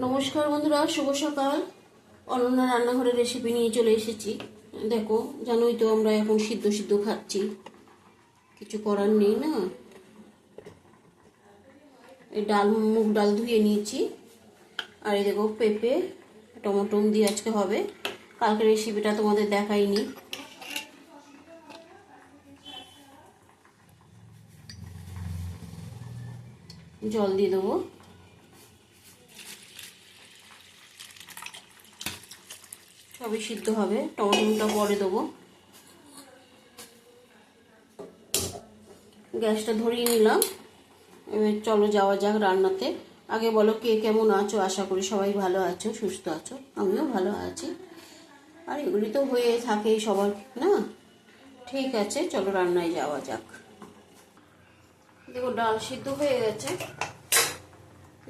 নমস্কার বন্ধুরা, শুভ সকাল। অনন্যা রান্নাঘরের রেসিপি নিয়ে চলে এসেছি। দেখো, জানোই তো আমরা এখন সিদ্ধ সিদ্ধ খাচ্ছি। কিছু করার নেই না? এই ডাল, মুগ ডাল ধুয়ে নিয়েছি। আর এই দেখো, পেঁপে, টমেটো দিয়ে আজকে হবে। কালকে রেসিপিটা তোমাদের দেখাইনি। জল দিয়ে দেবো। সবই সিদ্ধ হবে। টমেটোটা পরে দেবো। গ্যাসটা ধরিয়ে নিলাম। এবার চলো যাওয়া যাক রান্নাতে। আগে বলো কে কেমন আছো? আশা করি সবাই ভালো আছো, সুস্থ আছো। আমিও ভালো আছি। আর এগুলি তো হয়ে থাকেই সবার, না? ঠিক আছে, চলো রান্নায় যাওয়া যাক। দেখো ডাল সিদ্ধ হয়ে গেছে।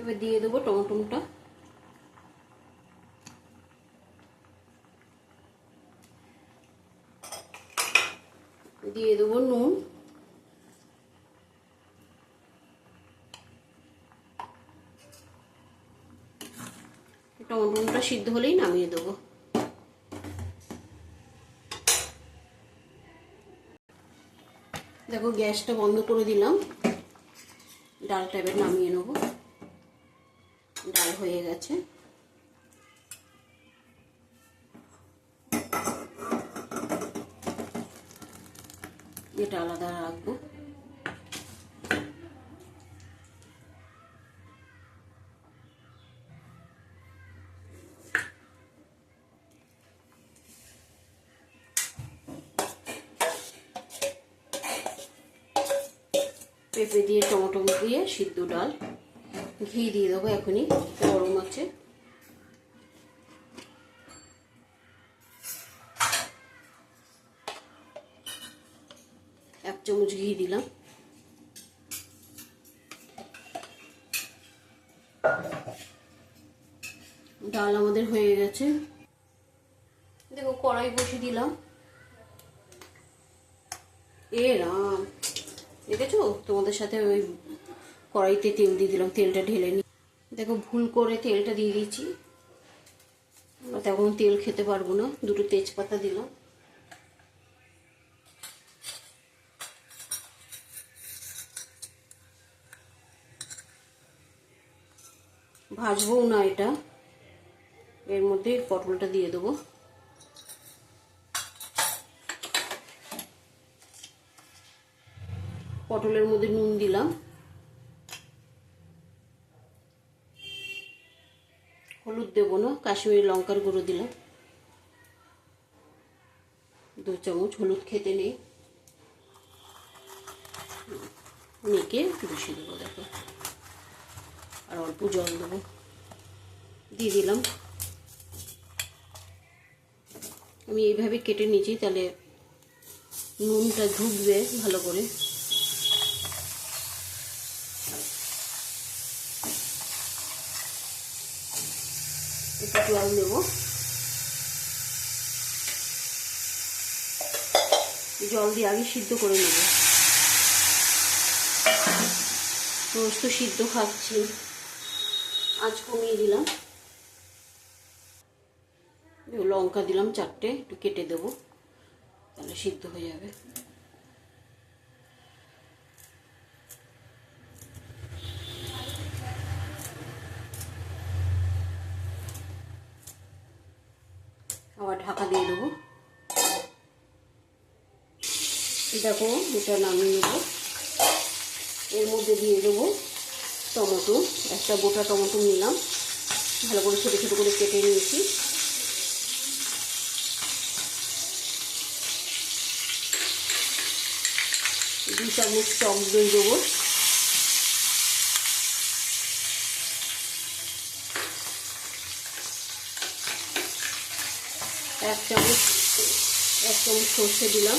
এবার দিয়ে দেবো টমেটোটা। দিয়ে দেবো নুন টমেটোটা সিদ্ধ হলেই নামিয়ে দেবো। দেখো, গ্যাসটা বন্ধ করে দিলাম। ডালটা এবার নামিয়ে নেব। ডাল হয়ে গেছে। এটা আলাদা রাখব। পেঁপে দিয়ে, টমেটো দিয়ে সিদ্ধ ডাল। ঘি দিয়ে দেবো এখনই, গরম আছে। চামচ ঘি দিলাম। ডাল আমাদের হয়ে গেছে। দেখো, কড়াই বসিয়ে দিলাম। এ রাম, দেখেছ? তোমাদের সাথে ওই কড়াইতে তেল দিয়ে দিলাম, তেলটা ঢেলে নি। দেখো, ভুল করে তেলটা দিয়ে দিয়েছি। তখন তেল খেতে পারব না, দুটো তেজপাতা দিলাম। ভাজবো না এটা। এর মধ্যে পটলটা দিয়ে দেবো। পটলের মধ্যে নুন দিলাম। হলুদ দেবো না, কাশ্মীরি লঙ্কার গুঁড়ো দিলাম। দু চামচ হলুদ খেতে নেই। মেখে বসিয়ে দেবো, দেখো। আর অল্প জল দেবো দিয়ে দিলাম। আমি এইভাবে কেটে নিয়েছি, তাহলে নুনটা ঢুকবে ভালো করে। জল দেব জল দিয়ে আগে সিদ্ধ করে নেব। রোজ তো সিদ্ধ খাচ্ছি। আজ কমিয়ে দিলাম। লঙ্কা দিলাম চারটে, একটু কেটে দেবো, তাহলে সিদ্ধ হয়ে যাবে। আবার ঢাকা দিয়ে দেবো। দেখো, এটা নামিয়ে নেব। এর মধ্যে দিয়ে দেবো টমেটো, একটা গোটা টমেটো নিলাম। ভালো করে ছোটো ছোটো করে কেটে নিয়েছি। দু চামচ টক দই দেবো। এক চামচ এক চামচ সর্ষে দিলাম।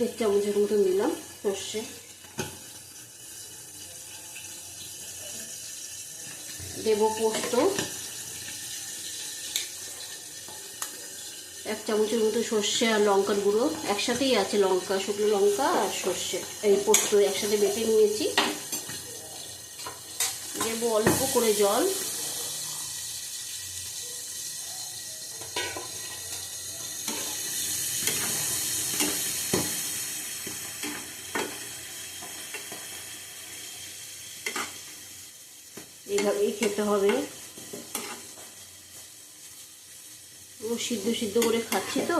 দেড় চামচের মতো নিলাম, সর্ষে। দেব পোস্ত। এক চামচের মতো সর্ষে আর লঙ্কার গুঁড়ো। একসাথেই আছে লঙ্কা, শুকনো লঙ্কা আর সর্ষে। এই পোস্ত একসাথে বেটে নিয়েছি। দেবো অল্প করে জল। এইভাবেই খেতে হবে। ও সিদ্ধ সিদ্ধ করে খাচ্ছি তো।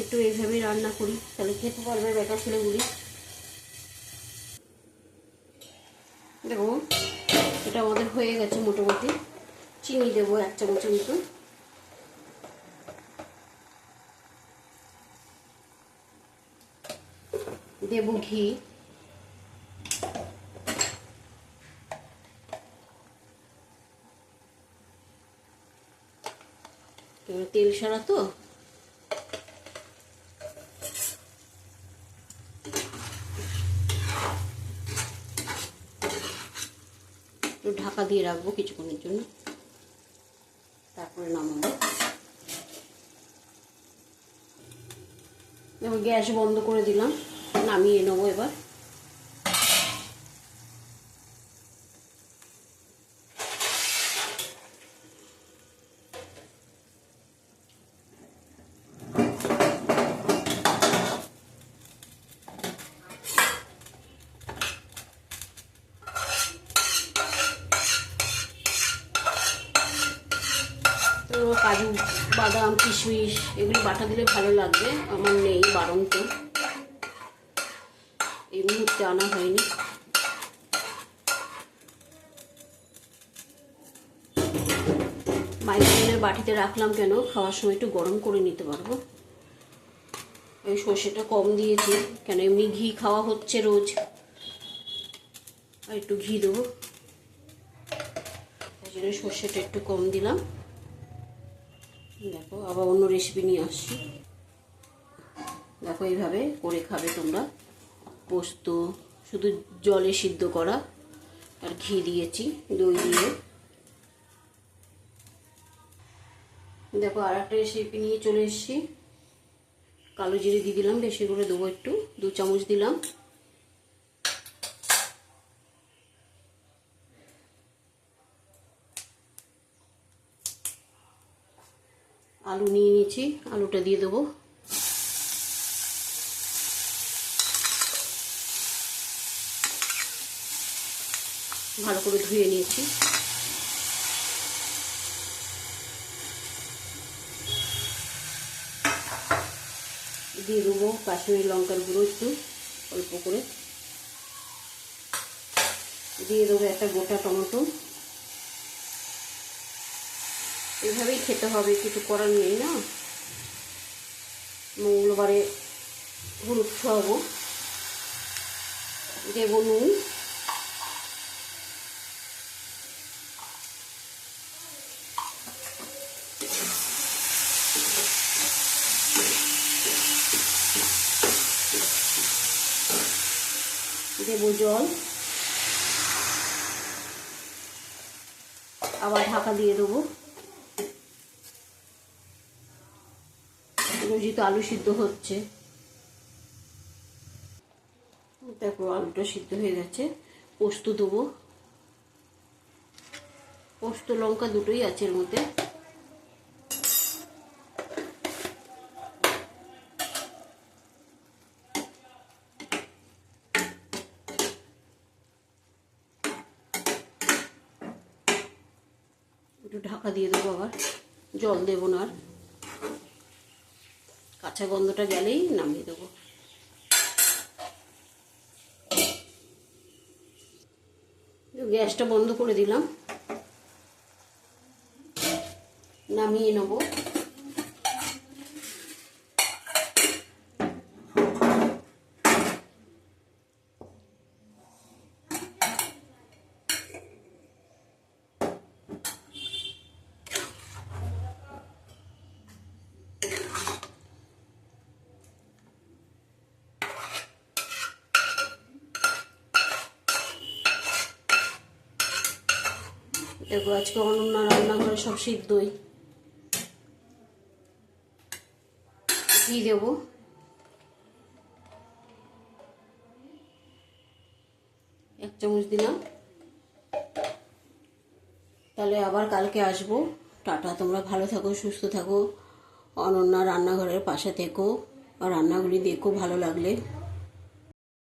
একটু এইভাবেই রান্না করি। তাহলে খেতে পারবে বেটা ছেলেগুলি। দেখো, এটা আমাদের হয়ে গেছে মোটামুটি। চিনি দেবো এক চামচের মতো। দেবো ঘি। তেল সারা তো। একটু ঢাকা দিয়ে রাখব কিছুক্ষণের জন্য। তারপরে নামাবো। এবার গ্যাস বন্ধ করে দিলাম। নামিয়ে নেব এবার তো কাজু বাদাম, কিশমিশ, এগুলি বাটা দিলে ভালো লাগবে। আমার নেই বারণ তো এই মুহূর্তে আনা হয়নি। মাইক্রোওয়েভের বাটিতে রাখলাম কেন? খাওয়ার সময় একটু গরম করে নিতে পারব। ওই সর্ষেটা কম দিয়েছি। কেন এমনি ঘি খাওয়া হচ্ছে রোজ। আর একটু ঘি দেবো। তাই জন্য সর্ষেটা একটু কম দিলাম। দেখো, আবার অন্য রেসিপি নিয়ে আসছি। দেখো এইভাবে করে খাবে তোমরা। পোস্ত, শুধু জলে সিদ্ধ করা আর ঘি দিয়েছি, দই দিয়ে। দেখো আর একটা রেসিপি নিয়ে চলে এসেছি। কালো জিরে দিয়ে দিলাম, বেশি করে দেবো একটু, দু চামচ দিলাম। আলু নিয়ে নিয়েছি, আলুটা দিয়ে দেবো। ভালো করে ধুয়ে নিয়েছি। দিয়ে দেবো কাশ্মীরি লঙ্কার গুঁড়ো একটু, অল্প করে। দিয়ে দেবো একটা গোটা টমেটো। এভাবেই খেতে হবে, কিছু করার নেই না। মঙ্গলবারে হলুদ খাওয়াবো। দেব নুন। দেব জল। আবার ঢাকা দিয়ে দেবো। যেহেতু আলু সিদ্ধ হচ্ছে। দেখো, আলুটা সিদ্ধ হয়ে গেছে। পোস্ত দেবো। পোস্ত, লঙ্কা দুটোই আছে এর মধ্যে। একটু ঢাকা দিয়ে দেবো আবার। জল দেবো না আর। কাঁচা গন্ধটা গেলেই নামিয়ে দেবো। গ্যাসটা বন্ধ করে দিলাম। নামিয়ে নেব। দেখো আজকে অনন্যা রান্নাঘরে সব সিদ্ধই ঘি দেবো। এক চামচ দিলাম। তাহলে আবার কালকে আসব। টাটা, তোমরা ভালো থাকো, সুস্থ থাকো। অনন্যা রান্নাঘরের পাশে থেকো। রান্নাগুলি দেখো, ভালো লাগলে।